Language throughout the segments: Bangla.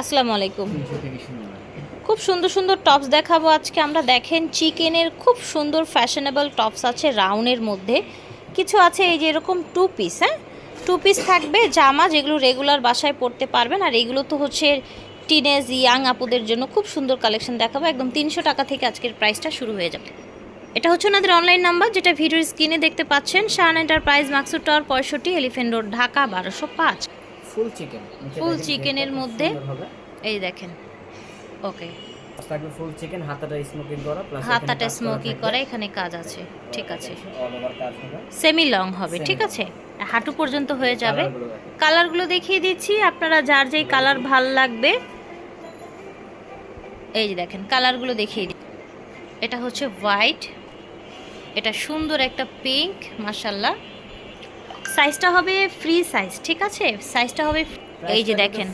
আসসালামু আলাইকুম। হয়। খুব সুন্দর সুন্দর টপস দেখাবো আজকে। আমরা দেখেন চিকেনের খুব সুন্দর ফ্যাশনেবল টপস আছে রাউনের মধ্যে। কিছু আছে এই যে এরকম টু পিস হ্যাঁ? টু পিস থাকবে জামা যেগুলো রেগুলার বাসায় পরতে পারবেন। আর এগুলো তো হচ্ছে টিনেজ ইয়াং আপুদের জন্য খুব সুন্দর কালেকশন দেখাবো। একদম তিনশো টাকা থেকে আজকের প্রাইসটা শুরু হয়ে যাবে। এটা হচ্ছে ওনাদের অনলাইন নাম্বার যেটা ভিডিওর স্ক্রিনে দেখতে পাচ্ছেন। শান এন্টারপ্রাইজ মাকসুদ টাওয়ার পঁয়ষট্টি এলিফেন্ট রোড ঢাকা বারোশো পাঁচ। ফুল চিকেন টা খুব মধ্যে এই দেখেন। ওকে থাকবে ফুল চিকেন হাতাটা স্মোকিং করা প্লাস হাতাটা স্মোকি করা এখানে কাজ আছে। ঠিক আছে। সেমি লং হবে। ঠিক আছে? হাঁটু পর্যন্ত হয়ে যাবে। কালারগুলো। দেখিয়ে দিচ্ছি আপনারা যার যেই কালার ভালো লাগবে। এই যে দেখেন কালারগুলো দেখিয়ে দিই এটা হচ্ছে হোয়াইট এটা সুন্দর একটা পিঙ্ক মাশাল্লাহ সাইজটা হবে ফ্রি সাইজ ঠিক আছে? সাইজটা হবে এই যে দেখেন।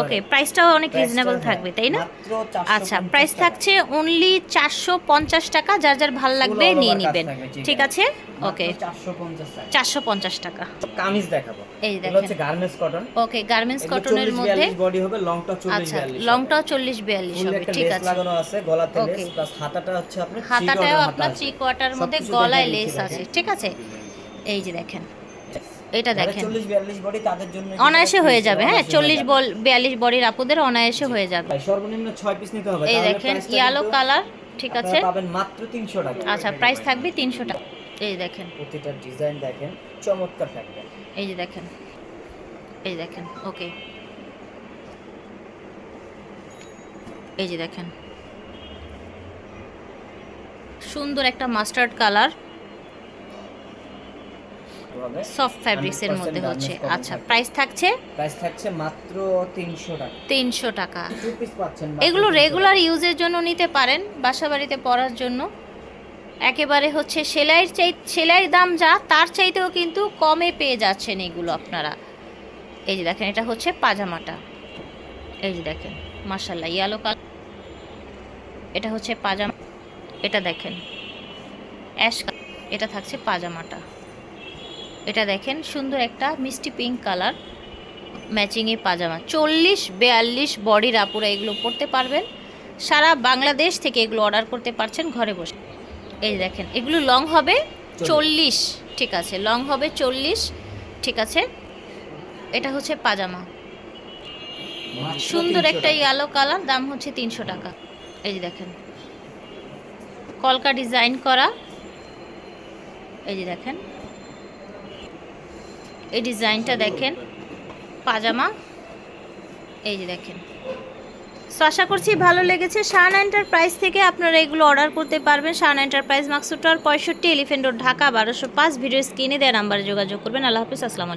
ওকে প্রাইসটাও অনেক রিজনেবল হ্যাঁ, থাকবে তাই না? আচ্ছা প্রাইস থাকছে অনলি চারশো পঞ্চাশ টাকা যার যার ভালো লাগবে নিয়ে নেবেন ঠিক আছে? ওকে চারশো পঞ্চাশ টাকা। কামিজ দেখাবো। এই দেখেন। গার্মেন্টস কটন ওকে গার্মেন্টস কটনের মধ্যে বডি হবে লংটা 40 আচ্ছা লংটাও চল্লিশ বিয়াল্লিশ হবে ঠিক আছে। লাগানো আছে গলাতে লেস প্লাস হাতাটা হচ্ছে আপনার হাতাটাও আপনার। থ্রি কোয়ার্টার মধ্যে গলায় লেস আছে ঠিক আছে? এই যে দেখেন। এটা দেখেন। 40 42 বডি তাদের জন্য অনায়াসে হয়ে যাবে হ্যাঁ? চল্লিশ বল বিয়াল্লিশ বডির আপুদের অনায়াসে হয়ে যাবে। সর্বনিম্ন 6 পিস নিতে হবে। এই দেখেন ইয়েলো কালার ঠিক আছে? পাবেন মাত্র 300 টাকা। আচ্ছা প্রাইস থাকবে তিনশো টাকা। এই দেখেন। প্রতিটা ডিজাইন দেখেন চমৎকার থাকবে। এই যে দেখেন। এই যে দেখেন ওকে এই যে দেখেন। সুন্দর একটা মাস্টার্ড কালার হবে সফট ফ্যাব্রিক্স এর 100% মধ্যে হচ্ছে। আচ্ছা প্রাইস থাকছে? প্রাইস থাকছে মাত্র 300 টাকা। তিনশো টাকা। টু পিস পাচ্ছেন এগুলো রেগুলার ইউজের জন্য নিতে পারেন বাসা বাড়িতে পরার জন্য। একেবারে হচ্ছে সেলাইয়ের চাই সেলাইয়ের দাম যা তার চাইতেও কিন্তু কমে পেয়ে যাচ্ছেন এগুলো আপনারা। এই যে দেখেন এটা হচ্ছে পাজামাটা। এই যে দেখেন মার্শাল্লাহ ইয়ালো কালার এটা হচ্ছে পাজামা এটা দেখেন। অ্যাশ। এটা থাকছে পাজামাটা। এটা দেখেন সুন্দর একটা মিষ্টি পিঙ্ক কালার ম্যাচিংয়ে পাজামা। চল্লিশ বেয়াল্লিশ বডির আপুরা এগুলো পরতে পারবেন। সারা বাংলাদেশ থেকে এগুলো অর্ডার করতে পারছেন ঘরে বসে। এই দেখেন এগুলো লং হবে চল্লিশ। ঠিক আছে লং হবে চল্লিশ ঠিক আছে। এটা হচ্ছে পাজামা। সুন্দর একটা। ইয়েলো কালার দাম হচ্ছে তিনশো টাকা। এই যে দেখেন কলকা ডিজাইন করা। এই যে দেখেন এই ডিজাইনটা দেখেন, পাজামা। এই যে দেখেন। সো আশা করছি ভালো লেগেছে। শান এন্টারপ্রাইজ থেকে আপনারা এগুলো অর্ডার করতে পারবেন। শান এন্টারপ্রাইজ মাকসুটার পঁয়ষট্টি এলিফেন্ট রোড, ঢাকা, বারোশো পাঁচ। ভিডিও স্ক্রিনে দেওয়া নাম্বারে যোগাযোগ করবেন। আল্লাহ হাফিজ, আসসালামু